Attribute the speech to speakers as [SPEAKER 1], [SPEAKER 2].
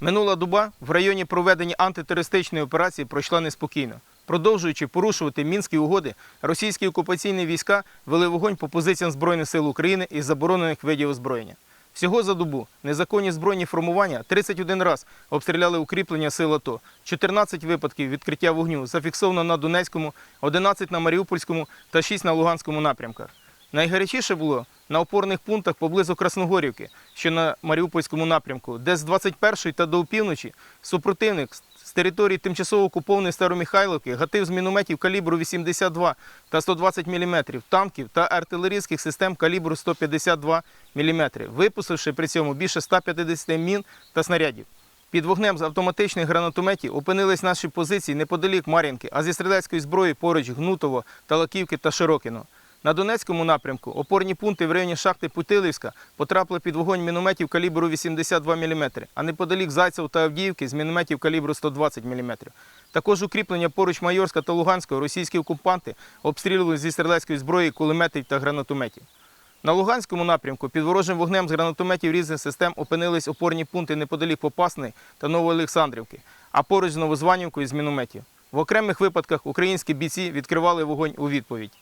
[SPEAKER 1] Минула доба в районі проведення антитерористичної операції пройшла неспокійно. Продовжуючи порушувати мінські угоди, російські окупаційні війська вели вогонь по позиціям Збройних сил України із заборонених видів озброєння. Всього за добу незаконні збройні формування 31 раз обстріляли укріплення сил АТО, 14 випадків відкриття вогню зафіксовано на Донецькому, 11 на Маріупольському та 6 на Луганському напрямках. Найгарячіше було на опорних пунктах поблизу Красногорівки, що на Маріупольському напрямку, де з 21-ї та до опівночі супротивник з території тимчасово окупованої Старомихайловки гатив з мінометів калібру 82 та 120 мм, танків та артилерійських систем калібру 152 мм, випустивши при цьому більше 150 мін та снарядів. Під вогнем з автоматичних гранатометів опинились наші позиції неподалік Мар'їнки, а зі стрілецької зброї поруч Гнутово, Талаківки та Широкіно. На Донецькому напрямку опорні пункти в районі шахти Путилівська потрапили під вогонь мінометів калібру 82 мм, а неподалік Зайцев та Авдіївки з мінометів калібру 120 мм. Також укріплення поруч Майорська та Луганського російські окупанти обстрілювали зі стрілецької зброї кулеметів та гранатометів. На Луганському напрямку під ворожим вогнем з гранатометів різних систем опинились опорні пункти неподалік Попасної та Новоолександрівки, а поруч з Новозванівкою з мінометів. В окремих випадках українські бійці відкривали вогонь у відповідь.